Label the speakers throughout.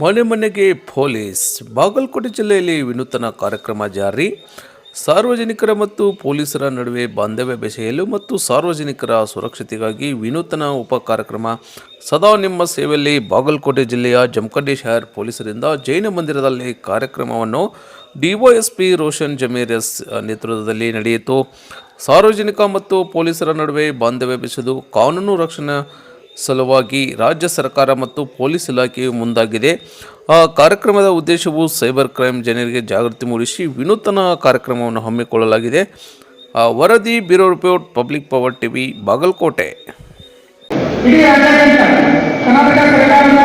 Speaker 1: ಮನೆ ಮನೆಗೆ ಪೊಲೀಸ್. ಬಾಗಲಕೋಟೆ ಜಿಲ್ಲೆಯಲ್ಲಿ ವಿನೂತನ ಕಾರ್ಯಕ್ರಮ ಜಾರಿ. ಸಾರ್ವಜನಿಕರ ಮತ್ತು ಪೊಲೀಸರ ನಡುವೆ ಬಾಂಧವ್ಯ ಬೆಸೆಯಲು ಮತ್ತು ಸಾರ್ವಜನಿಕರ ಸುರಕ್ಷತೆಗಾಗಿ ವಿನೂತನ ಉಪ ಕಾರ್ಯಕ್ರಮ. ಸದಾ ನಿಮ್ಮ ಸೇವೆಯಲ್ಲಿ ಬಾಗಲಕೋಟೆ ಜಿಲ್ಲೆಯ ಜಮಖಂಡಿ ಶಹರ್ ಪೊಲೀಸರಿಂದ ಜೈನ ಮಂದಿರದಲ್ಲಿ ಕಾರ್ಯಕ್ರಮವನ್ನು ಡಿವೈಎಸ್ಪಿ ರೋಷನ್ ಜಮೀರಸ್ ನೇತೃತ್ವದಲ್ಲಿ ನಡೆಯಿತು. ಸಾರ್ವಜನಿಕ ಮತ್ತು ಪೊಲೀಸರ ನಡುವೆ ಬಾಂಧವ್ಯ ಬೆಸೆದು ಕಾನೂನು ರಕ್ಷಣೆ ಸಲುವಾಗಿ ರಾಜ್ಯ ಸರ್ಕಾರ ಮತ್ತು ಪೊಲೀಸ್ ಇಲಾಖೆಯು ಮುಂದಾಗಿದೆ. ಆ ಕಾರ್ಯಕ್ರಮದ ಉದ್ದೇಶವು ಸೈಬರ್ ಕ್ರೈಮ್ ಜನರಿಗೆ ಜಾಗೃತಿ ಮೂಡಿಸಿ ವಿನೂತನ ಕಾರ್ಯಕ್ರಮವನ್ನು ಹಮ್ಮಿಕೊಳ್ಳಲಾಗಿದೆ. ವರದಿ bureau report, public power TV, Bagalkot
Speaker 2: ಇಡೀ ರಾಜ್ಯಾದ್ಯಂತ ಕರ್ನಾಟಕ ಸರ್ಕಾರದ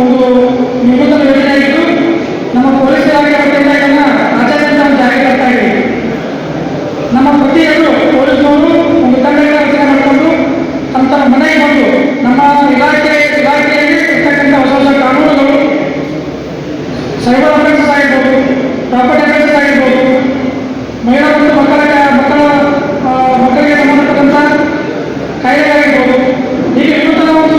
Speaker 2: ಒಂದು ವಿನೂತನ ಯೋಜನೆಯಾಗಿದ್ದು ನಮ್ಮ ಪೊಲೀಸ್ ಇಲಾಖೆ ವತಿಯಿಂದ ಇದನ್ನ ರಾಜ್ಯಾದ್ಯಂತ ಒಂದು ಜಾರಿಗೆ ತರ್ತಾ ಇದ್ದೀವಿ ನಮ್ಮ ಪ್ರತಿಯೊಂದು ಪೊಲೀಸ್ನವರು ಒಂದು ತಂಡಗಳ ರಚನೆ ಮಾಡಿಕೊಂಡು ತಮ್ಮ ತಮ್ಮ ಮನೆಗೆ ಬಂದು ನಮ್ಮ ಇಲಾಖೆ ಇಲಾಖೆಯಲ್ಲಿ ಇರ್ತಕ್ಕಂಥ ಹೊಸ ಹೊಸ ಕಾನೂನುಗಳು ಸೈಬರ್ ಅಫೆನ್ಸಸ್ ಆಗಿರ್ಬೋದು ಪ್ರಾಪರ್ಟಿ ಅಫೆನ್ಸಸ್ ಆಗಿರ್ಬೋದು ಮಹಿಳಾ ಮತ್ತು ಮಕ್ಕಳ ಮಕ್ಕಳ ಆ, ಮಕ್ಕಳಿಗೆ ಸಂಬಂಧಪಟ್ಟಂಥ ಕಾಯ್ದೆಗಳಾಗಿರ್ಬೋದು ಹೀಗೆ ವಿನೂತನ ಒಂದು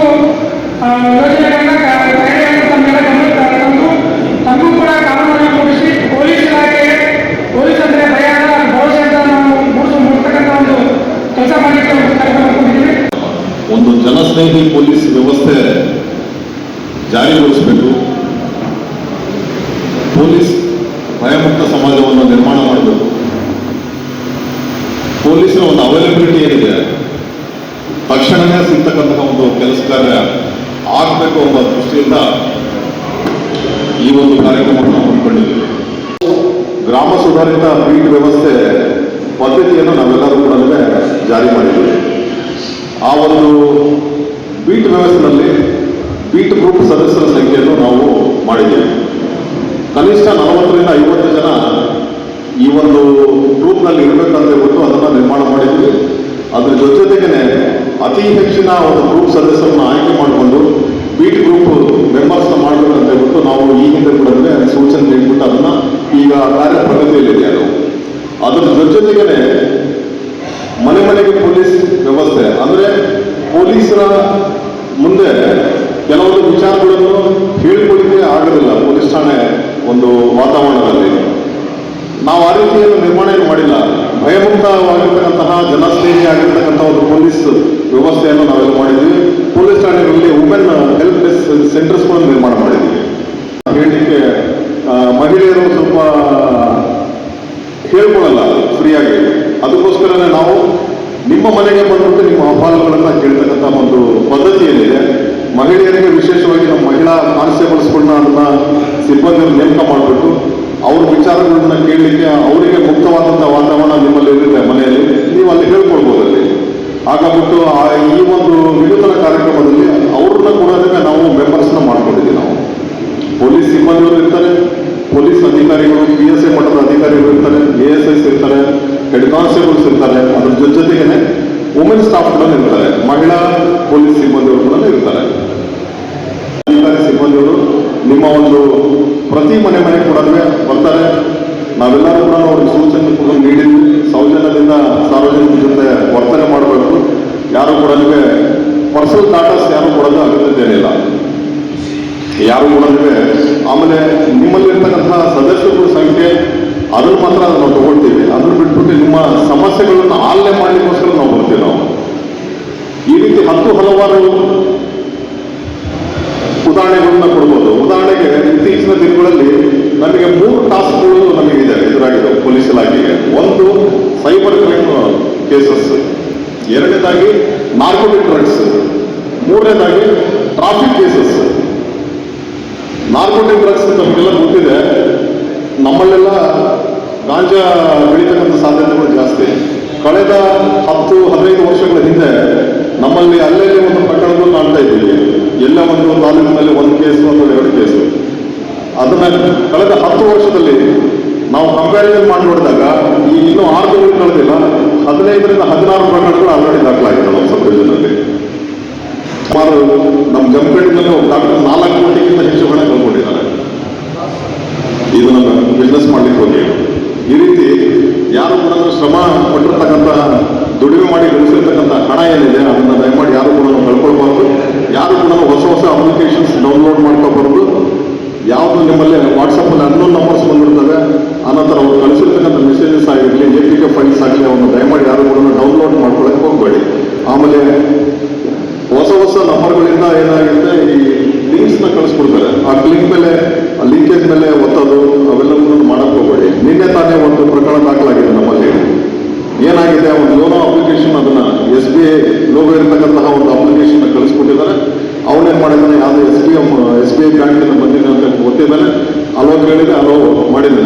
Speaker 2: ಆ, ಯೋಜನೆಗಳನ್ನ ಕಾ- ಕಾಯ್ದೆಗಳನ್ನ ತಮ್ಮೆಲ್ಲ ಗಮನಕ್ಕೆ ತಂದು ತಮಗೂ ಕೂಡ ಕಾನೂನನ್ನು ರೂಪಿಸಿ ಪೊಲೀಸ್ ಇಲಾಖೆಗೆ ಪೊಲೀಸ್ ಅಂದರೆ ಭಯ ಅಲ್ಲ, ಭರವಸೆ ಅಂತ ನಾವು ಮೂಡಿಸೋ ಮೂಡಿಸ್ತಕ್ಕಂಥ ಒಂದು ಕೆಲಸ ಮಾಡಲಿಕ್ಕೆ ಒಂದು ಕಾರ್ಯಕ್ರಮ ಮಾಡ್ಕೊಂಡಿದ್ದೀವಿ
Speaker 3: ಒಂದು ಜನಸ್ನೇಹಿ ಪೊಲೀಸ್ ವ್ಯವಸ್ಥೆ ಜಾರಿಗೊಳಿಸಬೇಕು. ಪೊಲೀಸ್ ಭಯಮುಕ್ತ ಸಮಾಜವನ್ನು ನಿರ್ಮಾಣ ಮಾಡಬೇಕು. ಪೊಲೀಸರ ಒಂದು ಅವೈಲೇಬಿಲಿಟಿ ಏನಿದೆ ತಕ್ಷಣವೇ ಸಿಗ್ತಕ್ಕಂತಹ ಒಂದು ಕೆಲಸ ಕಾರ್ಯ ಆಗಬೇಕು ಎಂಬ ದೃಷ್ಟಿಯಿಂದ ಈ ಒಂದು ಕಾರ್ಯಕ್ರಮವನ್ನು ಹಮ್ಮಿಕೊಂಡಿದ್ದೀವಿ. ಗ್ರಾಮ ಸುಧಾರಿತ ಬೀಟ್ ವ್ಯವಸ್ಥೆ ಪದ್ಧತಿಯನ್ನು ನಾವೆಲ್ಲರೂ ಕೂಡ ಜಾರಿ ಮಾಡಿದ್ದೀವಿ. ಆ ಒಂದು ಬೀಟ್ ವ್ಯವಸ್ಥೆಯಲ್ಲಿ ಬೀಟ್ ಗ್ರೂಪ್ ಸದಸ್ಯರ ಸಂಖ್ಯೆಯನ್ನು ನಾವು ಮಾಡಿದ್ದೇವೆ. ಕನಿಷ್ಠ ನಲವತ್ತರಿಂದ ಐವತ್ತು ಜನ ಈ ಒಂದು ಗ್ರೂಪ್ನಲ್ಲಿ ಇರಬೇಕಂತ ಹೇಳ್ಬಿಟ್ಟು ಅದನ್ನು ನಿರ್ಮಾಣ ಮಾಡಿದ್ವಿ. ಅದ್ರ ಜೊತೆ ಜೊತೆಗೇನೆ ಅತಿ ಹೆಚ್ಚಿನ ಒಂದು ಗ್ರೂಪ್ ಸದಸ್ಯರನ್ನು ಆಯ್ಕೆ ಮಾಡಿಕೊಂಡು ಬೀಟ್ ಗ್ರೂಪ್ ಮೆಂಬರ್ಸ್ನ ಮಾಡಬೇಕಂತ ಹೇಳ್ಬಿಟ್ಟು ನಾವು ಈ ಹಿಂದೆ ಕೂಡ ಸೂಚನೆ ನೀಡಿಬಿಟ್ಟು ಅದನ್ನ ಈಗ ಕಾರ್ಯ ಪ್ರಗತಿಯಲ್ಲಿದೆ ಅದು ಅದ್ರ ಜೊತೆ ಜೊತೆಗೇನೆ ಮನೆ ಮನೆಗೆ ಪೊಲೀಸ್ ವ್ಯವಸ್ಥೆ ಅಂದ್ರೆ ಪೊಲೀಸರ ಮುಂದೆ ಕೆಲವೊಂದು ವಿಚಾರಗಳನ್ನು ಹೇಳ್ಕೊಳ್ಳಿಕ್ಕೆ ಆಗೋದಿಲ್ಲ ಪೊಲೀಸ್ ಠಾಣೆ ಒಂದು ವಾತಾವರಣದಲ್ಲಿ ನಾವು ಆ ರೀತಿಯನ್ನು ನಿರ್ಮಾಣ ಏನು ಮಾಡಿಲ್ಲ. ಭಯಮುಕ್ತವಾಗಿರ್ತಕ್ಕಂತಹ ಜನಸ್ನೇಹಿ ಆಗಿರ್ತಕ್ಕಂಥ ಒಂದು ಪೊಲೀಸ್ ವ್ಯವಸ್ಥೆಯನ್ನು ನಾವೆಲ್ಲ ಮಾಡಿದ್ವಿ. ಪೊಲೀಸ್ ಠಾಣೆಗಳಲ್ಲಿ ವುಮೆನ್ ಹೆಲ್ಪ್ ಡೆಸ್ಕ್ ಸೆಂಟರ್ಸ್ಗಳನ್ನು ನಿರ್ಮಾಣ ಮಾಡಿದ್ವಿ. ಹೇಳಲಿಕ್ಕೆ ಮಹಿಳೆಯರು ಸ್ವಲ್ಪ ಹೇಳ್ಕೊಳ್ಳಲ್ಲ ಫ್ರೀಯಾಗಿ. ಅದಕ್ಕೋಸ್ಕರನೇ ನಾವು ನಿಮ್ಮ ಮನೆಗೆ ಬಂದ್ಬಿಟ್ಟು ನಿಮ್ಮ ಅಹವಾಲುಗಳನ್ನು ಕೇಳ್ತಕ್ಕಂಥ ಒಂದು ಪದ್ಧತಿ ಏನಿದೆ ಮಹಿಳೆಯರಿಗೆ ವಿಶೇಷವಾಗಿ ನಮ್ಮ ಮಹಿಳಾ ಕಾನ್ಸ್ಟೇಬಲ್ಸ್ಗಳನ್ನ ಅದನ್ನ ಸಿಬ್ಬಂದಿಯನ್ನು ನೇಮಕ ಮಾಡಿಬಿಟ್ಟು ಅವ್ರ ವಿಚಾರಗಳನ್ನ ಕೇಳಲಿಕ್ಕೆ ಅವರಿಗೆ ಮುಕ್ತವಾದಂಥ ವಾತಾವರಣ ನಿಮ್ಮಲ್ಲಿ ಇರುತ್ತೆ ಮನೆಯಲ್ಲಿ. ನೀವು ಅಲ್ಲಿ ಹೇಳ್ಕೊಳ್ಬೋದು ಅಲ್ಲಿ. ಹಾಗಾಗ್ಬಿಟ್ಟು ಆ ಈ ಒಂದು ವಿನೂತನ ಕಾರ್ಯಕ್ರಮದಲ್ಲಿ ಅವ್ರನ್ನ ಕೂಡ ನಾವು ಮೆಂಬರ್ಸ್ನ ಮಾಡ್ಕೊಂಡಿದ್ದೀವಿ ನಾವು. ಪೊಲೀಸ್ ಸಿಬ್ಬಂದಿಗಳು ಇರ್ತಾರೆ, ಪೊಲೀಸ್ ಅಧಿಕಾರಿಗಳು ಪಿ ಎಸ್ ಐ ಮಟ್ಟದ ಅಧಿಕಾರಿಗಳು ಇರ್ತಾರೆ ಎ ಎಸ್ ಐಸ್ ಇರ್ತಾರೆ ಹೆಡ್ ಕಾನ್ಸ್ಟೇಬಲ್ಸ್ ಇರ್ತಾರೆ, ಅದ್ರ ಜೊತೆ ಜೊತೆಗೇನೆ ವುಮೆನ್ ಸ್ಟಾಫ್ ಕೂಡ ಇರ್ತಾರೆ, ಮಹಿಳಾ ಪೊಲೀಸ್ ಸಿಬ್ಬಂದಿಗಳು ಕೂಡ ಇರ್ತಾರೆ. ಅಧಿಕಾರಿ ಸಿಬ್ಬಂದಿಗಳು ನಿಮ್ಮ ಒಂದು ಪ್ರತಿ ಮನೆ ಮನೆ ಕೂಡ ಬರ್ತಾರೆ. ನಾವೆಲ್ಲರೂ ಕೂಡ ಅವ್ರಿಗೆ ಸೂಚನೆ ಕೂಡ ನೀಡಿದ್ವಿ. ಸೌಜನ್ಯದಿಂದ ಸಾರ್ವಜನಿಕರ ಜೊತೆ ವರ್ತನೆ ಮಾಡಬೇಕು. ಯಾರು ಕೂಡ ನಿಮಗೆ ಪರ್ಸನಲ್ ಡಾಟಾಸ್ ಯಾರು ಕೊಡೋದು ಅಗತ್ಯತೆಯಿಲ್ಲ ಯಾರು ಕೂಡ ಆಮೇಲೆ ನಿಮ್ಮಲ್ಲಿರ್ತಕ್ಕಂತಹ ಸದಸ್ಯರ ಸಂಖ್ಯೆ, ಅದನ್ನು ಮಾತ್ರ ನಾವು ತಗೊಳ್ತೀವಿ. ಅದನ್ನು ಬಿಟ್ಬಿಟ್ಟು ನಿಮ್ಮ ಸಮಸ್ಯೆಗಳನ್ನು ಆಲನೆ ಮಾಡಲಿಕ್ಕೋಸ್ಕರ ನಾವು ಬರ್ತೀವಿ ನಾವು ಈ ರೀತಿ ಹತ್ತು ಹಲವಾರು ಉದಾಹರಣೆಗಳನ್ನ ಕೊಡ್ಬೋದು ಉದಾಹರಣೆಗೆ ಇತ್ತೀಚಿನ ದಿನಗಳಲ್ಲಿ ನಮಗೆ ಮೂರು ಟಾಸ್ಕ್ಗಳು ನಮಗೆ ಇದೆ ಎದುರಾಗಿದೆ ಪೊಲೀಸ್ ಇಲಾಖೆಗೆ ಒಂದು ಸೈಬರ್ ಕ್ರೈಮ್ ಕೇಸಸ್ ಎರಡನೇದಾಗಿ ನಾರ್ಕೋಟಿಕ್ ಡ್ರಗ್ಸ್ ಮೂರನೇದಾಗಿ ಟ್ರಾಫಿಕ್ ಕೇಸಸ್ ನಾರ್ಕೋಟಿಕ್ ಡ್ರಗ್ಸ್ ನಮಗೆಲ್ಲ ಗೊತ್ತಿದೆ. ನಮ್ಮಲ್ಲೆಲ್ಲ ಗಾಂಜಾ ಬೆಳೀತಕ್ಕಂಥ ಸಾಧ್ಯತೆಗಳು ಜಾಸ್ತಿ. ಕಳೆದ ಹತ್ತು, ಹದಿನೈದು ವರ್ಷಗಳ ಹಿಂದೆ ನಮ್ಮಲ್ಲಿ ಅಲ್ಲಲ್ಲಿ ಒಂದು ಪ್ರಕರಣಗಳು ಕಾಣ್ತಾ ಇದ್ದೀವಿ ಎಲ್ಲ ಒಂದು ತಾಲೂಕಿನಲ್ಲಿ ಒಂದು ಕೇಸು ಅಥವಾ ಎರಡು ಕೇಸು ಅದನ್ನ ಕಳೆದ ಹತ್ತು ವರ್ಷದಲ್ಲಿ ನಾವು ಕಂಪ್ಯಾರಿಸನ್ ಮಾಡಿ ನೋಡಿದಾಗ ಈ ಇನ್ನೂ ಆರು ತಿಂಗಳು ಕಳೆದಿಲ್ಲ. ಹದಿನೈದರಿಂದ ಹದಿನಾರು ಪ್ರಕರಣಗಳು ಆಲ್ರೆಡಿ ದಾಖಲಾಗಿದೆ ನಮ್ಮ ಸಬ್ ಡಿವಿಷನಲ್ಲಿ ಸುಮಾರು ನಮ್ಮ ಜಮಖಂಡಿನಲ್ಲಿ ಡಾಕ್ಟರ್ ನಾಲ್ಕು ಕೋಟಿಗಿಂತ ಹೆಚ್ಚು ಹಣ ಕಳ್ಕೊಂಡಿದ್ದಾರೆ ಇದು ನಮ್ಮ ಬಿಸ್ನೆಸ್ ಮಾಡಲಿಕ್ಕೆ ಹೋಗಿ. ಈ ರೀತಿ ಯಾರು ಕೂಡ ಶ್ರಮ ಪಟ್ಟಿರ್ತಕ್ಕಂಥ, ದುಡಿಮೆ ಮಾಡಿ ಗಳಿಸಿರ್ತಕ್ಕಂಥ ಹಣ ಏನಿದೆ, ಅದನ್ನು ದಯಮಾಡಿ ಯಾರು ಕೂಡ ಕಳ್ಕೊಳ್ಬಾರ್ದು. ಯಾರು ಕೂಡ ಹೊಸ ಹೊಸ ಅಪ್ಲಿಕೇಶನ್ಸ್ ಡೌನ್ಲೋಡ್ ಮಾಡ್ಕೋಬಾರ್ದು ನಿಮ್ಮಲ್ಲಿ ವಾಟ್ಸಪ್ಪಲ್ಲಿ ಅನ್ನೋ ನಂಬರ್ಸ್ ಬಂದಿರ್ತವೆ ಆನಂತರ ಅವ್ರು ಕಳಿಸಿರ್ತಕ್ಕಂಥ ಮೆಸೇಜಸ್ ಆಗಿರಲಿ ಎ ಪಿ ಕೆ ಫೈಲ್ಸ್ ಆಗಲಿ ಅವನ್ನ ದಯಮಾಡಿ ಯಾರು ಕೂಡ ಡೌನ್ಲೋಡ್ ಮಾಡ್ಕೊಳಕ್ಕೆ ಹೋಗಬೇಡಿ. ಆಮೇಲೆ ಹೊಸ ಹೊಸ ನಂಬರ್ಗಳಿಂದ ಏನಾಗಿದೆ ಈ ಲಿಂಕ್ಸ್ನ ಕಳಿಸ್ಕೊಡ್ತಾರೆ ಆ ಕ್ಲಿಕ್ ಮೇಲೆ, ಆ ಲಿಂಕೇಜ್ ಮೇಲೆ ಒತ್ತೋದು ಅವೆಲ್ಲವನ್ನೂ ಮಾಡಕ್ ಹೋಗಬೇಡಿ. ನಿನ್ನೆ ತಾನೇ ಒಂದು ಪ್ರಕರಣ ದಾಖಲಾಗಿದೆ ನಮ್ಮಲ್ಲಿ. ಏನಾಗಿದೆ, ಒಂದು ಯೋನೋ ಅಪ್ಲಿಕೇಶನ್ ಅದನ್ನ ಎಸ್ ಬಿ ಐ ಲೋಗೋ ಇರತಕ್ಕಂತಹ ಒಂದು ಅಪ್ಲಿಕೇಶನ್ ಕಳಿಸ್ಕೊಟ್ಟಿದ್ದಾರೆ ಅವನೇನ್ ಮಾಡಿದ್ದಾನೆ ಯಾವುದೇ S B M S B I ಬ್ಯಾಂಕಿಂದ ಬಂದಿದೆ ಅಂತ ಗೊತ್ತಿದ್ದಾನೆ. ಅಲೋ ಕೇಳಿದೆ ಅಲೋ ಮಾಡಿದ್ದಾನೆ